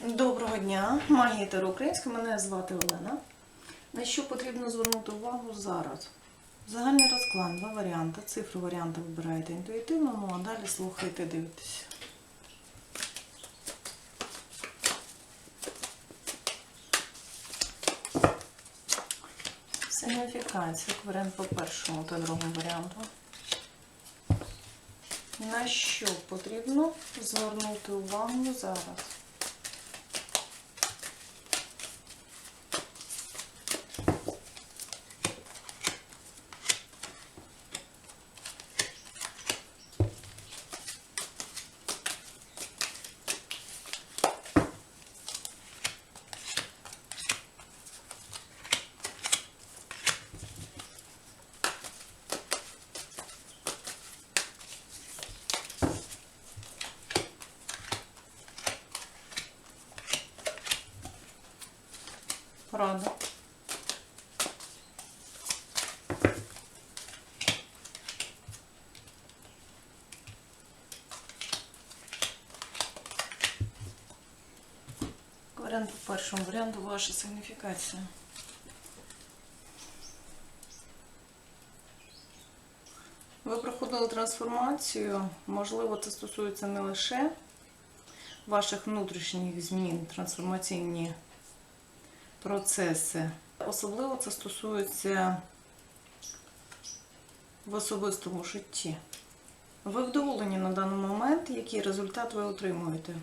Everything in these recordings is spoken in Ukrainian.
Доброго дня, магія Таро Українська, мене звати Олена. На що потрібно звернути увагу зараз? Загальний розклад, два варіанти. Цифру варіанти вибираєте інтуїтивно, ну а далі слухайте, дивитесь. Сигніфікація, варіант по першому та другому варіанту. На що потрібно звернути увагу зараз? Правда. Варіант по першому варіанту ваша сигніфікація. Ви проходили трансформацію. Можливо, це стосується не лише ваших внутрішніх змін, трансформаційні процеси. Особливо це стосується в особистому житті. Ви вдоволені на даний момент, який результат ви отримуєте.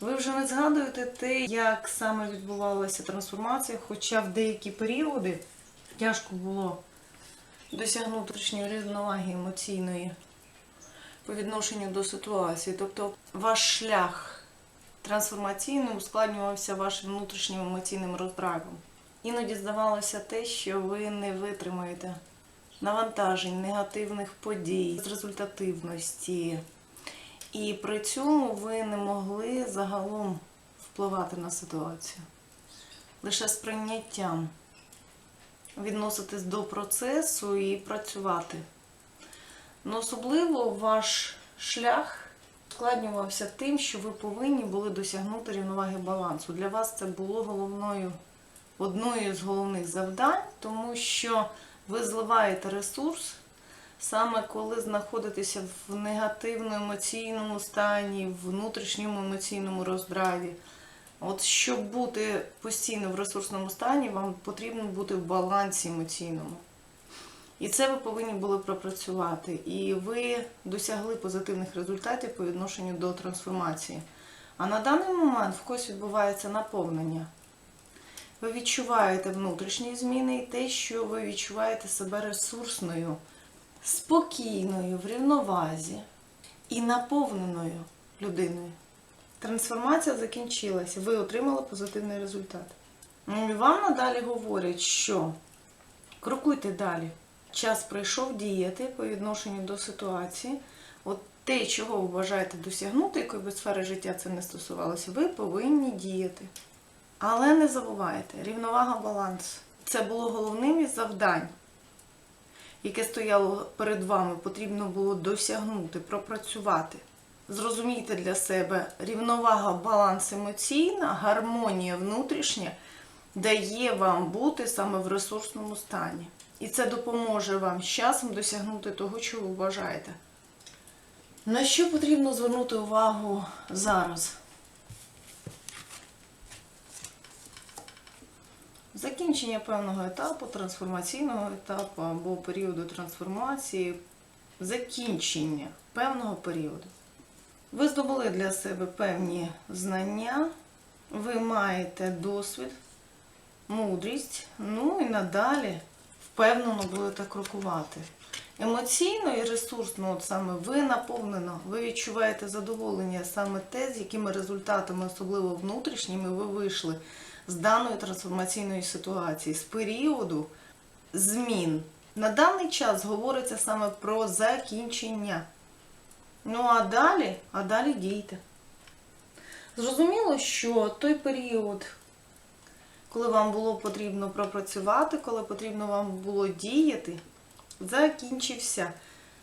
Ви вже не згадуєте те, як саме відбувалася трансформація, хоча в деякі періоди тяжко було досягнути внутрішньої рівноваги емоційної по відношенню до ситуації. Тобто ваш шлях трансформаційний ускладнювався вашим внутрішнім емоційним роздравом. Іноді здавалося те, що ви не витримаєте навантажень, негативних подій, з результативності. І при цьому ви не могли загалом впливати на ситуацію. Лише сприйняттям відноситись до процесу і працювати. Ну, особливо ваш шлях ускладнювався тим, що ви повинні були досягнути рівноваги балансу. Для вас це було головною, одною з головних завдань, тому що ви зливаєте ресурс саме коли знаходитеся в негативному емоційному стані, в внутрішньому емоційному роздраві. От щоб бути постійно в ресурсному стані, вам потрібно бути в балансі емоційному. І це ви повинні були пропрацювати. І ви досягли позитивних результатів по відношенню до трансформації. А на даний момент в когось відбувається наповнення. Ви відчуваєте внутрішні зміни і те, що ви відчуваєте себе ресурсною, спокійною, в рівновазі і наповненою людиною. Трансформація закінчилася, ви отримали позитивний результат. Ну, вам надалі говорять, що крокуйте далі. Час прийшов діяти по відношенню до ситуації. От те, чого ви бажаєте досягнути, якої би сфери життя це не стосувалося, ви повинні діяти. Але не забувайте, рівновага баланс. Це було головним із завдань, яке стояло перед вами, потрібно було досягнути, пропрацювати. Зрозумійте для себе, рівновага, баланс емоційна, гармонія внутрішня дає вам бути саме в ресурсному стані. І це допоможе вам з часом досягнути того, чого ви бажаєте. На що потрібно звернути увагу зараз? Закінчення певного етапу, трансформаційного етапу або періоду трансформації, закінчення певного періоду. Ви здобули для себе певні знання, ви маєте досвід, мудрість, ну і надалі впевнено будете крокувати. Емоційно і ресурсно, от саме ви наповнено, ви відчуваєте задоволення саме те, з якими результатами, особливо внутрішніми, ви вийшли з даної трансформаційної ситуації, з періоду змін. На даний час говориться саме про закінчення. Ну а далі, а далі дійте. Зрозуміло, що той період, коли вам було потрібно пропрацювати, коли потрібно вам було діяти, закінчився.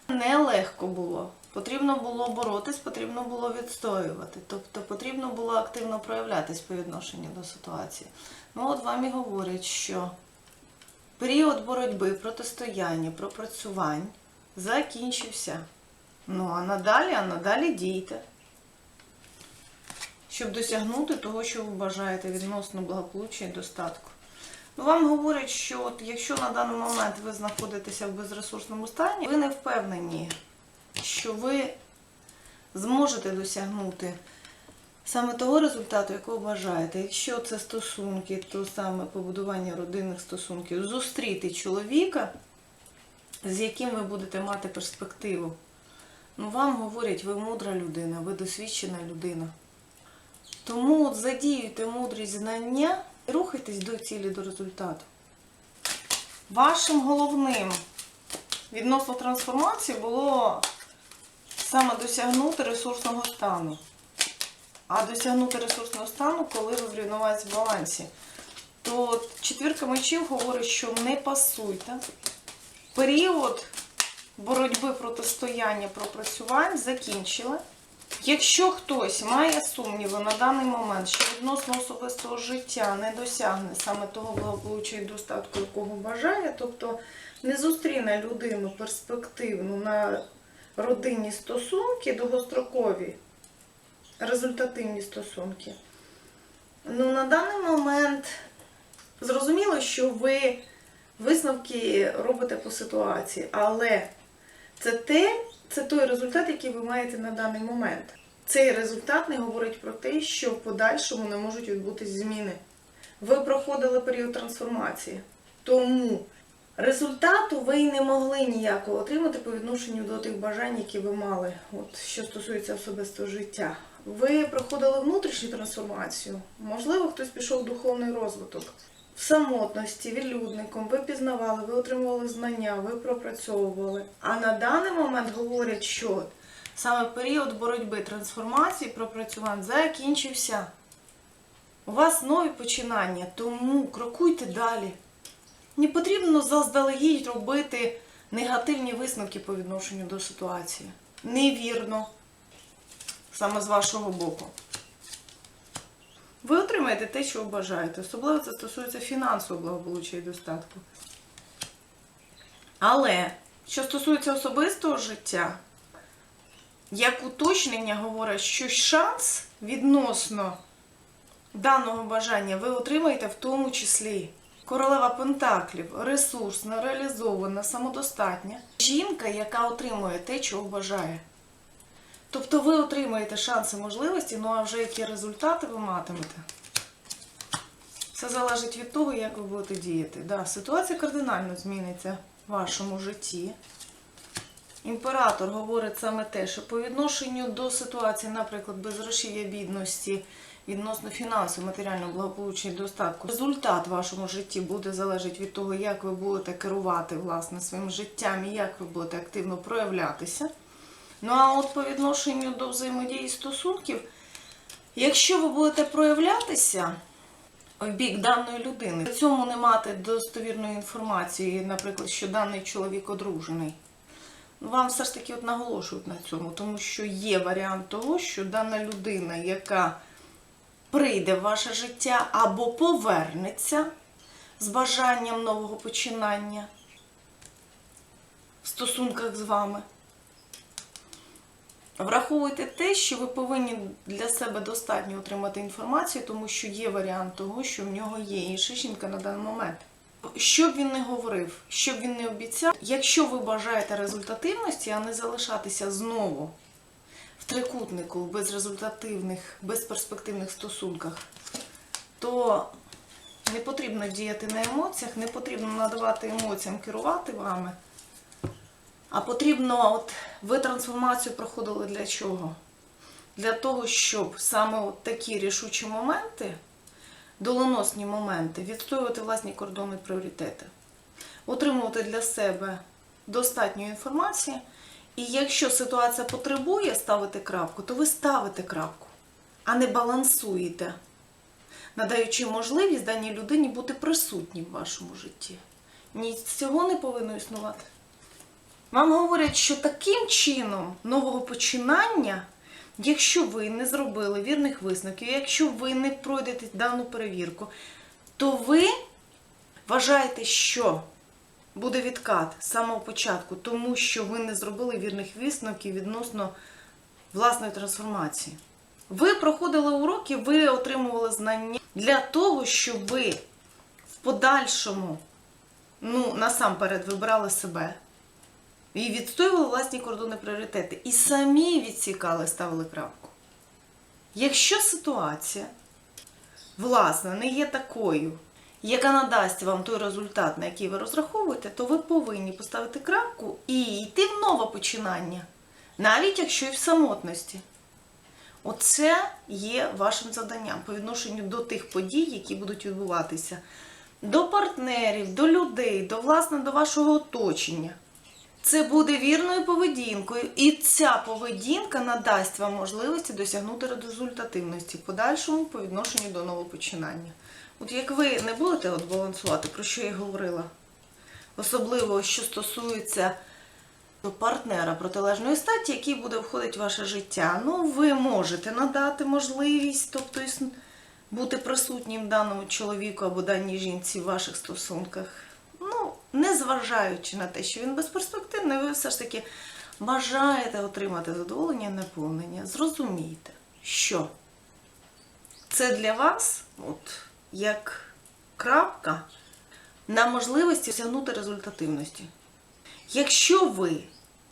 Нелегко було. Потрібно було боротись, потрібно було відстоювати. Тобто потрібно було активно проявлятись по відношенню до ситуації. Ну от вам і говорять, що період боротьби, протистояння, пропрацювань закінчився. Ну а надалі, а надалі дійте. Щоб досягнути того, що ви бажаєте відносно благополуччя і достатку. Ну, вам говорять, що от якщо на даний момент ви знаходитеся в безресурсному стані, ви не впевнені, що ви зможете досягнути саме того результату, якого бажаєте. Якщо це стосунки, то саме побудування родинних стосунків, зустріти чоловіка, з яким ви будете мати перспективу. Ну, вам говорять, ви мудра людина, ви досвідчена людина. Тому задіюйте мудрість знання і рухайтесь до цілі, до результату. Вашим головним відносно трансформації було саме досягнути ресурсного стану. А досягнути ресурсного стану, коли ви в в балансі. То четвірка мечів говорить, що не пасуйте. Період боротьби протистояння пропрацювань закінчили. Якщо хтось має сумніви на даний момент, що відносно особистого життя не досягне саме того благополуччя і достатку, якого бажає, тобто не зустріне людину перспективну на родинні стосунки, довгострокові, результативні стосунки, ну на даний момент зрозуміло, що ви висновки робите по ситуації, але це те, це той результат, який ви маєте на даний момент. Цей результат не говорить про те, що в подальшому не можуть відбутись зміни. Ви проходили період трансформації, тому результату ви й не могли ніякого отримати по відношенню до тих бажань, які ви мали, от що стосується особистого життя. Ви проходили внутрішню трансформацію. Можливо, хтось пішов в духовний розвиток. В самотності, відлюдником, ви пізнавали, ви отримували знання, ви пропрацьовували. А на даний момент говорять, що саме період боротьби трансформації пропрацювань закінчився. У вас нові починання, тому крокуйте далі. Не потрібно заздалегідь робити негативні висновки по відношенню до ситуації. Невірно. Саме з вашого боку. Ви отримаєте те, що бажаєте. Особливо це стосується фінансового благополуччя і достатку. Але, що стосується особистого життя, як уточнення говорить, що шанс відносно даного бажання ви отримаєте в тому числі. Королева Пентаклів ресурсна, реалізована, самодостатня. Жінка, яка отримує те, чого бажає. Тобто ви отримаєте шанси можливості, ну а вже які результати ви матимете. Все залежить від того, як ви будете діяти. Да, ситуація кардинально зміниться в вашому житті. Імператор говорить саме те, що по відношенню до ситуації, наприклад, безгрошів'я бідності, відносно фінансового, матеріального благополуччя і достатку, результат в вашому житті буде залежати від того, як ви будете керувати власне своїм життям і як ви будете активно проявлятися. Ну а от по відношенню до взаємодії стосунків, якщо ви будете проявлятися в бік даної людини, при цьому не мати достовірної інформації, наприклад, що даний чоловік одружений, вам все ж таки от наголошують на цьому, тому що є варіант того, що дана людина, яка прийде в ваше життя або повернеться з бажанням нового починання в стосунках з вами. Враховуйте те, що ви повинні для себе достатньо отримати інформацію, тому що є варіант того, що в нього є інша жінка на даний момент. Що б він не говорив, що б він не обіцяв, якщо ви бажаєте результативності, а не залишатися знову в трикутнику, в безрезультативних, безперспективних стосунках, то не потрібно діяти на емоціях, не потрібно надавати емоціям керувати вами. А потрібно, от ви трансформацію проходили для чого? Для того, щоб саме от такі рішучі моменти, доленосні моменти, відстоювати власні кордони пріоритети, отримувати для себе достатньо інформації. І якщо ситуація потребує ставити крапку, то ви ставите крапку, а не балансуєте, надаючи можливість даній людині бути присутнім в вашому житті. Ні, цього не повинно існувати. Вам говорять, що таким чином нового починання, якщо ви не зробили вірних висновків, якщо ви не пройдете дану перевірку, то ви вважаєте, що буде відкат з самого початку, тому що ви не зробили вірних висновків відносно власної трансформації. Ви проходили уроки, ви отримували знання для того, щоб ви в подальшому, ну, насамперед, вибирали себе і відстоювали власні кордони пріоритети. І самі відсікали, ставили крапку. Якщо ситуація, власне, не є такою, яка надасть вам той результат, на який ви розраховуєте, то ви повинні поставити крапку і йти в нове починання, навіть якщо і в самотності. Оце є вашим завданням по відношенню до тих подій, які будуть відбуватися, до партнерів, до людей, до власне до вашого оточення. Це буде вірною поведінкою, і ця поведінка надасть вам можливості досягнути результативності в подальшому по відношенню до новопочинання. От як ви не будете от балансувати, про що я говорила, особливо що стосується партнера протилежної статі, який буде входити в ваше життя. Ну, ви можете надати можливість, тобто бути присутнім даному чоловіку або даній жінці в ваших стосунках. Незважаючи на те, що він безперспективний, ви все ж таки бажаєте отримати задоволення і наповнення. Зрозумійте, що це для вас, от як крапка, на можливості досягнути результативності. Якщо ви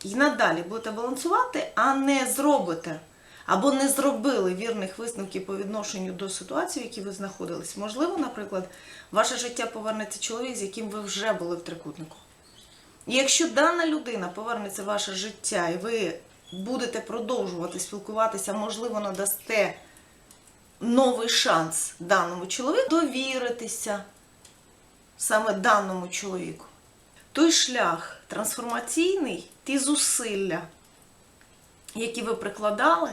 і надалі будете балансувати, а не зробите або не зробили вірних висновків по відношенню до ситуації, в якій ви знаходились, можливо, наприклад, ваше життя повернеться чоловік, з яким ви вже були в трикутнику. І якщо дана людина повернеться в ваше життя, і ви будете продовжувати спілкуватися, можливо, надасте новий шанс даному чоловіку, довіритися саме даному чоловіку. Той шлях трансформаційний, ті зусилля, які ви прикладали,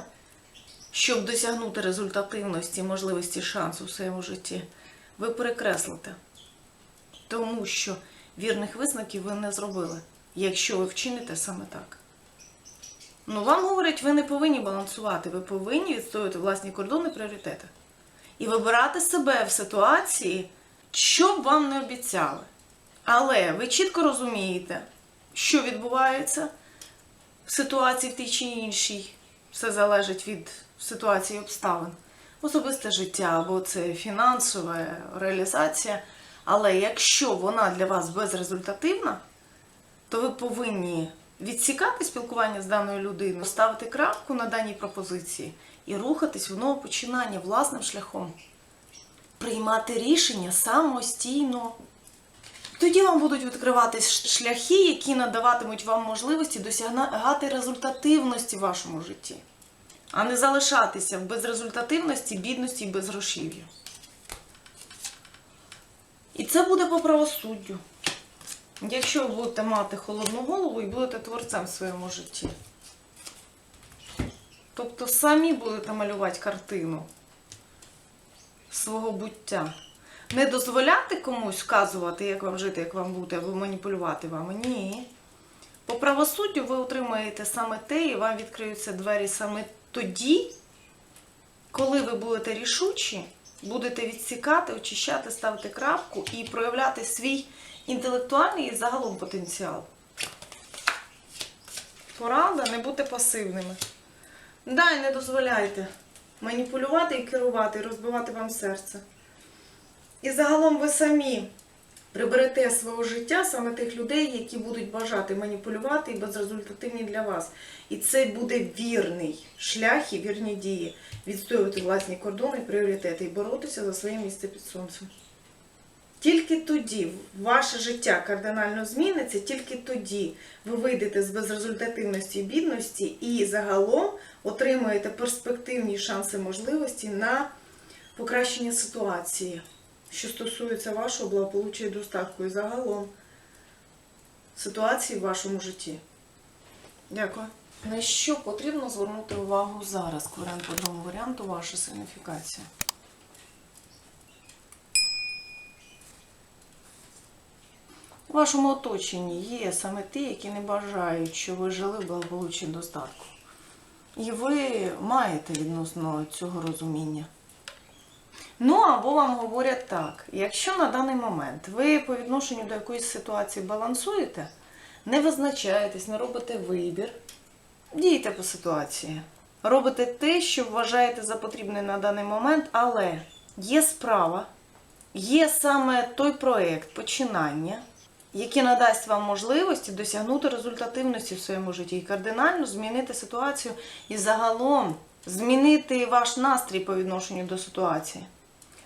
щоб досягнути результативності, можливості шансу в своєму житті, ви перекреслите. Тому що вірних висновків ви не зробили, якщо ви вчините саме так. Ну, вам говорять, ви не повинні балансувати, ви повинні відстоювати власні кордони пріоритети. І вибирати себе в ситуації, що б вам не обіцяли. Але ви чітко розумієте, що відбувається в ситуації в тій чи іншій. Все залежить від ситуації обставин. Особисте життя або це фінансова реалізація. Але якщо вона для вас безрезультативна, то ви повинні відсікати спілкування з даною людиною, ставити крапку на даній пропозиції і рухатись в нове починання власним шляхом. Приймати рішення самостійно. Тоді вам будуть відкриватись шляхи, які надаватимуть вам можливості досягати результативності в вашому житті, а не залишатися в безрезультативності, бідності і безгрошів'я. І це буде по правосуддю. Якщо ви будете мати холодну голову і будете творцем в своєму житті. Тобто самі будете малювати картину свого буття. Не дозволяти комусь вказувати, як вам жити, як вам бути, або маніпулювати вами. Ні. По правосуддю ви отримаєте саме те, і вам відкриються двері саме тоді, коли ви будете рішучі, будете відсікати, очищати, ставити крапку і проявляти свій інтелектуальний і загалом потенціал. Порада, не будьте пасивними. Дай не дозволяйте маніпулювати і керувати, розбивати вам серце. І загалом ви самі приберете свого життя саме тих людей, які будуть бажати маніпулювати і безрезультативні для вас. І це буде вірний шлях і вірні дії. Відстоювати власні кордони, пріоритети і боротися за своє місце під сонцем. Тільки тоді ваше життя кардинально зміниться, тільки тоді ви вийдете з безрезультативності і бідності і загалом отримаєте перспективні шанси можливості на покращення ситуації, що стосується вашого благополуччя і достатку, і загалом ситуації в вашому житті. Дякую. На що потрібно звернути увагу зараз? Варіант по другому варіанту ваша сигніфікація. У вашому оточенні є саме ті, які не бажають, що ви жили в благополуччі достатку. І ви маєте відносно цього розуміння. Ну, або вам говорять так: якщо на даний момент ви по відношенню до якоїсь ситуації балансуєте, не визначаєтесь, не робите вибір, дійте по ситуації. Робите те, що вважаєте за потрібне на даний момент, але є справа, є саме той проєкт, починання, який надасть вам можливості досягнути результативності в своєму житті і кардинально змінити ситуацію і загалом змінити ваш настрій по відношенню до ситуації.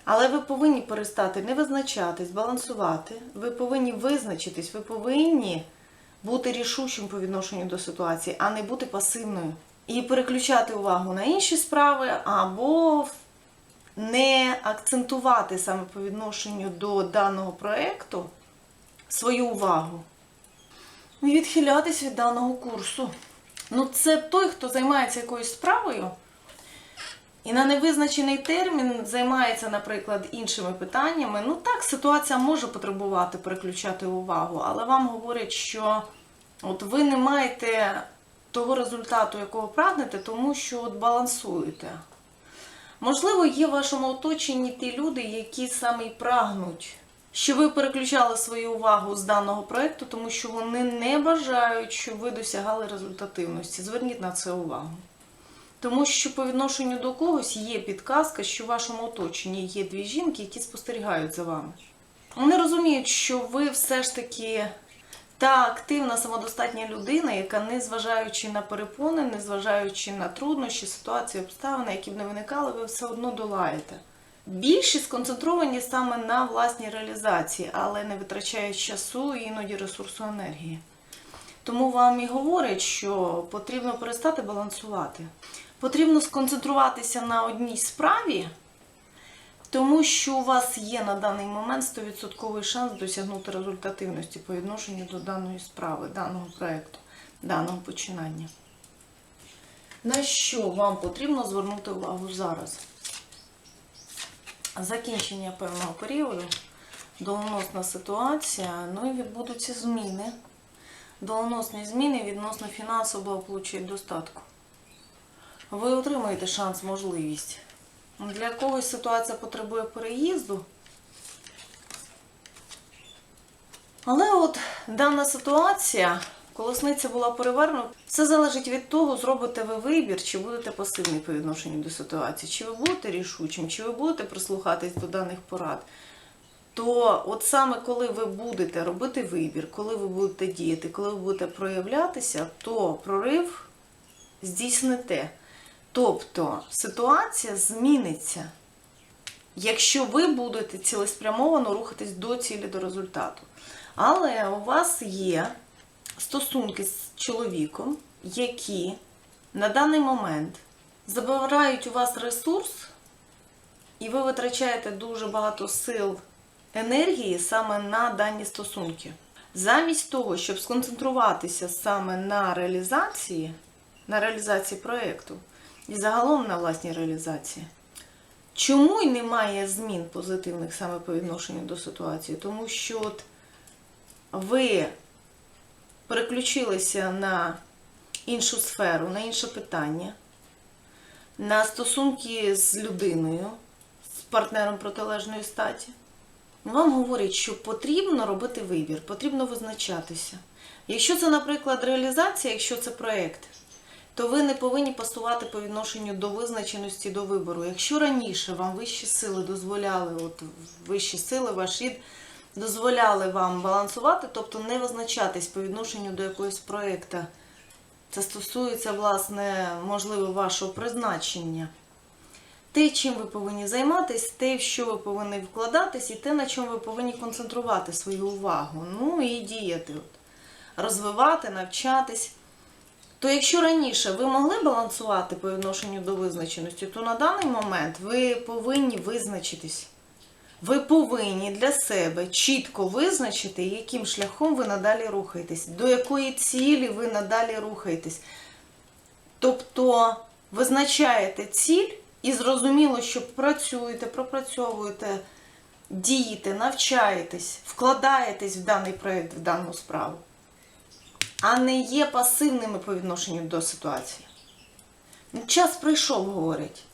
Але ви повинні перестати не визначатись, балансувати. Ви повинні визначитись, ви повинні бути рішучим по відношенню до ситуації, а не бути пасивною. І переключати увагу на інші справи, або не акцентувати саме по відношенню до даного проєкту свою увагу. Відхилятись від даного курсу. Ну, це той, хто займається якоюсь справою. І на невизначений термін займається, наприклад, іншими питаннями. Ну так, ситуація може потребувати переключати увагу, але вам говорять, що от ви не маєте того результату, якого прагнете, тому що от балансуєте. Можливо, є в вашому оточенні ті люди, які саме й прагнуть, що ви переключали свою увагу з даного проєкту, тому що вони не бажають, щоб ви досягали результативності. Зверніть на це увагу. Тому що по відношенню до когось є підказка, що в вашому оточенні є дві жінки, які спостерігають за вами. Вони розуміють, що ви все ж таки та активна, самодостатня людина, яка, незважаючи на перепони, незважаючи на труднощі, ситуації, обставини, які б не виникали, ви все одно долаєте. Більші сконцентровані саме на власній реалізації, але не витрачають часу і іноді ресурсу енергії. Тому вам і говорять, що потрібно перестати балансувати. Потрібно сконцентруватися на одній справі, тому що у вас є на даний момент 100% шанс досягнути результативності по відношенню до даної справи, даного проєкту, даного починання. На що вам потрібно звернути увагу зараз? Закінчення певного періоду, доленосна ситуація, ну і відбудуться зміни. Доленосні зміни відносно фінансового і достатку. Ви отримаєте шанс, можливість. Для когось ситуація потребує переїзду. Але от дана ситуація, колесниця була перевернута, все залежить від того, зробите ви вибір, чи будете пасивні по відношенню до ситуації, чи ви будете рішучим, чи ви будете прислухатись до даних порад. То от саме коли ви будете робити вибір, коли ви будете діяти, коли ви будете проявлятися, то прорив здійсните. Тобто ситуація зміниться, якщо ви будете цілеспрямовано рухатись до цілі, до результату. Але у вас є стосунки з чоловіком, які на даний момент забирають у вас ресурс, і ви витрачаєте дуже багато сил, енергії саме на дані стосунки. Замість того, щоб сконцентруватися саме на реалізації, на реалізації проєкту, і загалом на власній реалізації. Чому й немає змін позитивних саме по відношенню до ситуації? Тому що от ви переключилися на іншу сферу, на інше питання, на стосунки з людиною, з партнером протилежної статі. Вам говорять, що потрібно робити вибір, потрібно визначатися. Якщо це, наприклад, реалізація, якщо це проєкт, то ви не повинні пасувати по відношенню до визначеності до вибору. Якщо раніше вам вищі сили дозволяли, от вищі сили, ваш рід дозволяли вам балансувати, тобто не визначатись по відношенню до якогось проєкту, це стосується, власне, можливо, вашого призначення. Те, чим ви повинні займатися, те, в що ви повинні вкладатись, і те, на чому ви повинні концентрувати свою увагу. Ну і діяти, от. розвивати, навчатись. То якщо раніше ви могли балансувати по відношенню до визначеності, то на даний момент ви повинні визначитись. Ви повинні для себе чітко визначити, яким шляхом ви надалі рухаєтесь, до якої цілі ви надалі рухаєтесь. Тобто визначаєте ціль і зрозуміло, що працюєте, пропрацьовуєте дієте, навчаєтесь, вкладаєтесь в даний проєкт, в дану справу, а не є пасивними по відношенню до ситуації. Ну, Час прийшов, говорить.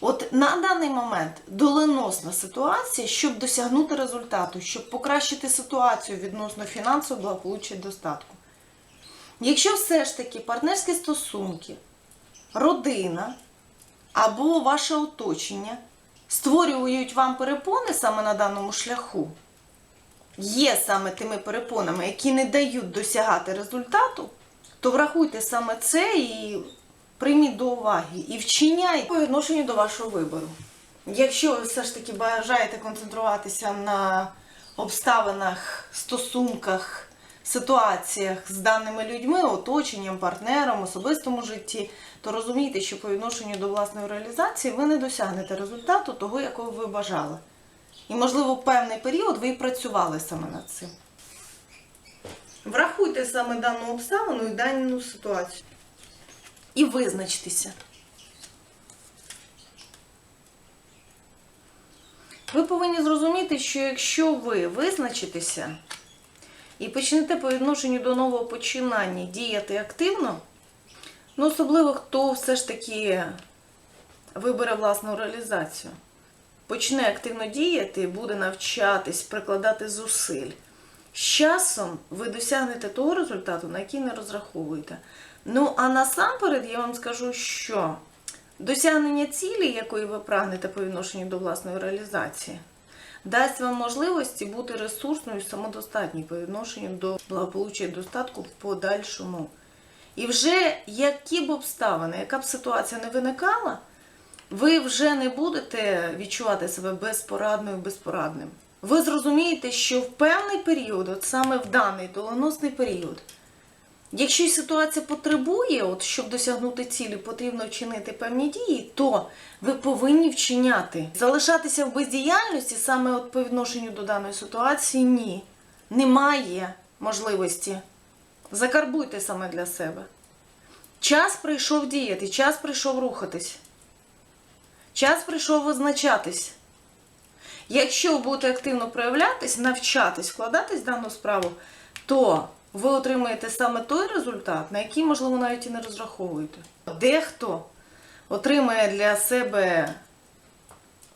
От на даний момент доленосна ситуація, щоб досягнути результату, щоб покращити ситуацію відносно фінансового благополуччя і достатку. Якщо все ж таки партнерські стосунки, родина або ваше оточення створюють вам перепони саме на даному шляху, є саме тими перепонами, які не дають досягати результату, то врахуйте саме це і прийміть до уваги і вчиняйте по відношенню до вашого вибору. Якщо ви все ж таки бажаєте концентруватися на обставинах, стосунках, ситуаціях з даними людьми, оточенням, партнером, особистому житті, то розумійте, що по відношенню до власної реалізації ви не досягнете результату того, якого ви бажали. І, можливо, в певний період ви і працювали саме над цим. Врахуйте саме дану обставину і дану ситуацію. І визначтеся. Ви повинні зрозуміти, що якщо ви визначитеся і почнете по відношенню до нового починання діяти активно, ну особливо хто все ж таки вибере власну реалізацію, почне активно діяти, буде навчатись, прикладати зусиль. З часом ви досягнете того результату, на який не розраховуєте. Ну, а насамперед я вам скажу, що досягнення цілі, якої ви прагнете по відношенню до власної реалізації, дасть вам можливості бути ресурсною самодостатньою по відношенню до благополуччя і достатку в подальшому. І вже які б обставини, яка б ситуація не виникала, ви вже не будете відчувати себе безпорадною, безпорадним. Ви зрозумієте, що в певний період, от саме в даний доленосний період, якщо ситуація потребує, от щоб досягнути цілі, потрібно вчинити певні дії, то ви повинні вчиняти. Залишатися в бездіяльності саме от по відношенню до даної ситуації ні. Немає можливості. Закарбуйте саме для себе. Час прийшов діяти, час прийшов рухатись. Час прийшов визначатись. Якщо ви будете активно проявлятись, навчатись, вкладатись в дану справу, то ви отримаєте саме той результат, на який, можливо, навіть і не розраховуєте. Дехто отримає для себе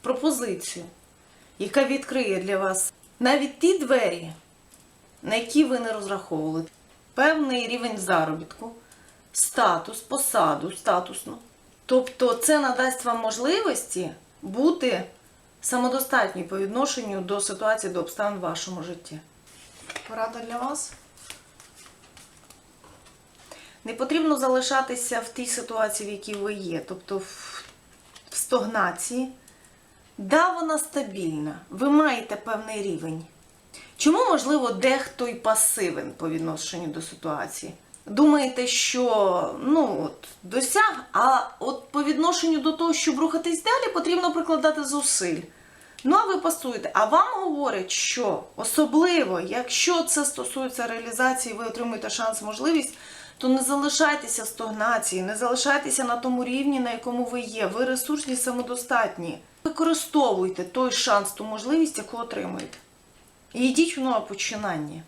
пропозицію, яка відкриє для вас навіть ті двері, на які ви не розраховували. Певний рівень заробітку, статус, посаду статусну. Тобто це надасть вам можливості бути самодостатньою по відношенню до ситуації, до обставин в вашому житті. Порада для вас. Не потрібно залишатися в тій ситуації, в якій ви є, тобто в стогнації. Да, вона стабільна, ви маєте певний рівень. Чому, можливо, дехто й пасивен по відношенню до ситуації? Думаєте, що ну, от, досяг, а от по відношенню до того, щоб рухатись далі, потрібно прикладати зусиль. Ну, а ви пасуєте. А вам говорять, що особливо, якщо це стосується реалізації, ви отримуєте шанс, можливість, то не залишайтеся стогнації, не залишайтеся на тому рівні, на якому ви є. Ви ресурсні, самодостатні. Використовуйте той шанс, ту можливість, яку отримуєте. І йдіть в нове починання.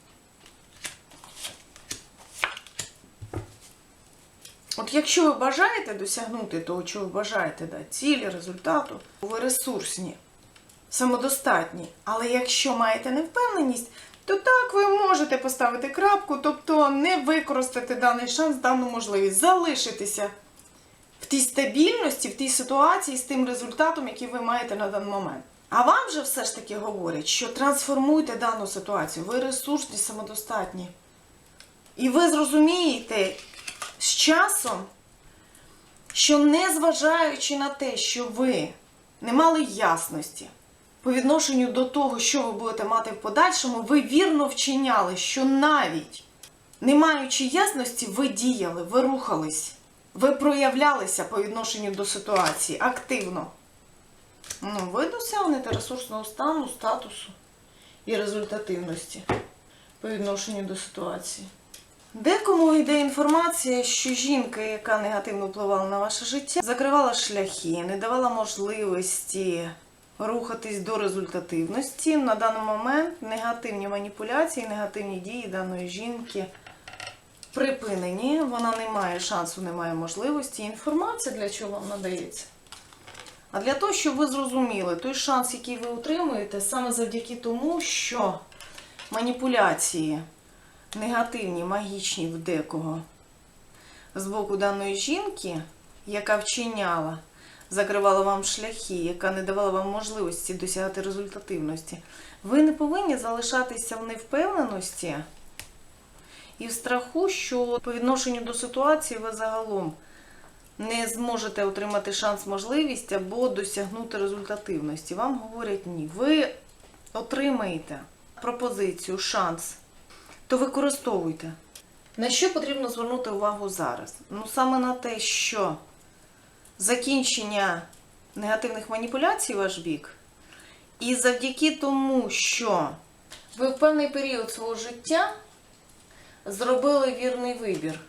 От якщо ви бажаєте досягнути того, чого ви бажаєте, да, цілі, результату, ви ресурсні, самодостатні. Але якщо маєте невпевненість, то так ви можете поставити крапку, тобто не використати даний шанс, дану можливість, залишитися в тій стабільності, в тій ситуації з тим результатом, який ви маєте на даний момент. А вам же все ж таки говорять, що трансформуйте дану ситуацію, ви ресурсні, самодостатні. І ви зрозумієте з часом, що незважаючи на те, що ви не мали ясності по відношенню до того, що ви будете мати в подальшому, ви вірно вчиняли, що навіть не маючи ясності, ви діяли, ви рухались, ви проявлялися по відношенню до ситуації активно. Ну, ви досягнете ресурсного стану, статусу і результативності по відношенню до ситуації. Декому йде інформація, що жінка, яка негативно впливала на ваше життя, закривала шляхи, не давала можливості рухатись до результативності. На даний момент негативні маніпуляції, негативні дії даної жінки припинені. Вона не має шансу, не має можливості. Інформація для чого вам надається? А для того, щоб ви зрозуміли, той шанс, який ви отримуєте, саме завдяки тому, що маніпуляції негативні, магічні в декого з боку даної жінки, яка вчиняла, закривала вам шляхи, яка не давала вам можливості досягати результативності, ви не повинні залишатися в невпевненості і в страху, що по відношенню до ситуації ви загалом не зможете отримати шанс, можливість або досягнути результативності. Вам говорять ні. Ви отримаєте пропозицію, шанс, то використовуйте. На що потрібно звернути увагу зараз? Ну саме на те, що закінчення негативних маніпуляцій ваш бік, і завдяки тому, що ви в певний період свого життя зробили вірний вибір.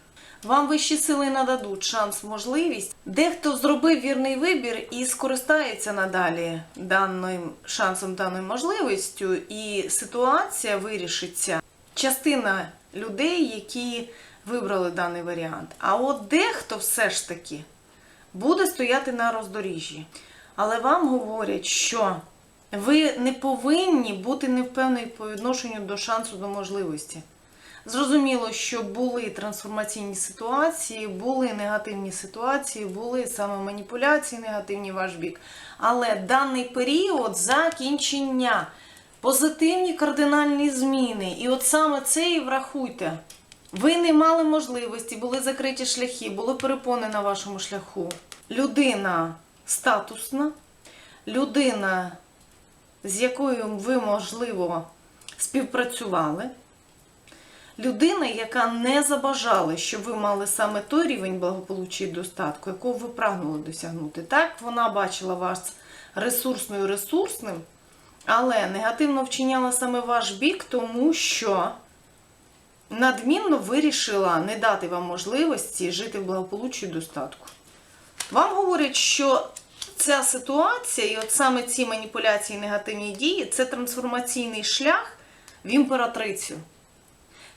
Вам вищі сили нададуть шанс, можливість. Дехто зробив вірний вибір і скористається надалі даним шансом, даною можливістю, і ситуація вирішиться. Частина людей, які вибрали даний варіант. А от дехто все ж таки буде стояти на роздоріжжі. Але вам говорять, що ви не повинні бути невпевнені по відношенню до шансу до можливості. Зрозуміло, що були трансформаційні ситуації, були негативні ситуації, були саме маніпуляції негативні в ваш бік. Але даний період закінчення, позитивні кардинальні зміни. І от саме це і врахуйте. Ви не мали можливості, були закриті шляхи, були перепони на вашому шляху. Людина статусна, людина, з якою ви, можливо, співпрацювали. Людина, яка не забажала, щоб ви мали саме той рівень благополуччя і достатку, якого ви прагнули досягнути. Так, вона бачила вас ресурсною ресурсним, але негативно вчиняла саме ваш бік, тому що надмінно вирішила не дати вам можливості жити в благополуччі і достатку. Вам говорять, що ця ситуація, і от саме ці маніпуляції, негативні дії це трансформаційний шлях в імператрицю.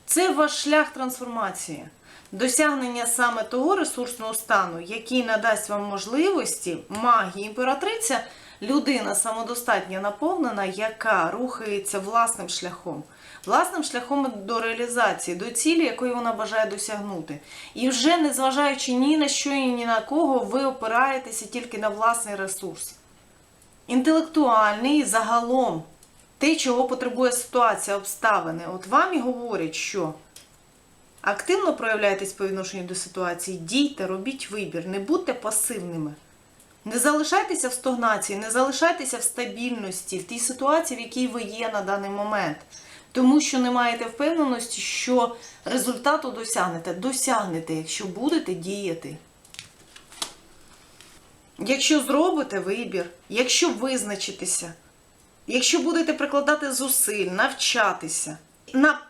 Це ваш шлях трансформації, досягнення саме того ресурсного стану, який надасть вам можливості, магії імператриця, людина самодостатня наповнена, яка рухається власним шляхом, власним шляхом до реалізації, до цілі, якої вона бажає досягнути. І вже незважаючи ні на що і ні на кого, ви опираєтеся тільки на власний ресурс. Інтелектуальний загалом те, чого потребує ситуація, обставини. От вам і говорять, що активно проявляйтесь по відношенню до ситуації, дійте, робіть вибір, не будьте пасивними. Не залишайтеся в стогнації, не залишайтеся в стабільності, в тій ситуації, в якій ви є на даний момент. Тому що не маєте впевненості, що результату досягнете. Досягнете, якщо будете діяти. Якщо зробите вибір, якщо визначитеся, якщо будете прикладати зусиль, навчатися, на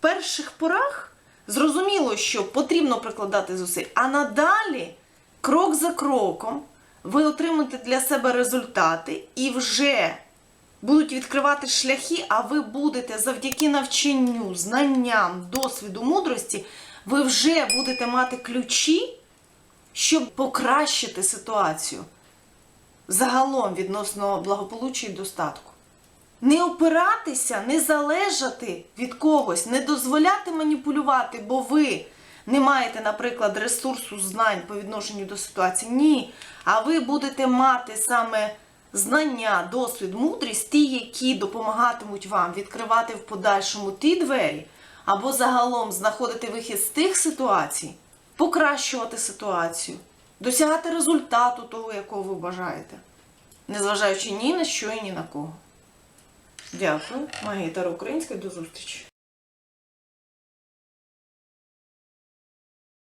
перших порах зрозуміло, що потрібно прикладати зусиль, а надалі, крок за кроком, ви отримаєте для себе результати і вже будуть відкривати шляхи, а ви будете завдяки навчанню, знанням, досвіду, мудрості, ви вже будете мати ключі, щоб покращити ситуацію загалом відносно благополуччя і достатку. Не опиратися, не залежати від когось, не дозволяти маніпулювати, бо ви не маєте, наприклад, ресурсу знань по відношенню до ситуації. Ні. А ви будете мати саме знання, досвід, мудрість, ті, які допомагатимуть вам відкривати в подальшому ті двері, або загалом знаходити вихід з тих ситуацій, покращувати ситуацію, досягати результату того, якого ви бажаєте, незважаючи ні на що і ні на кого. Дякую. Магія Таро Українська. До зустрічі.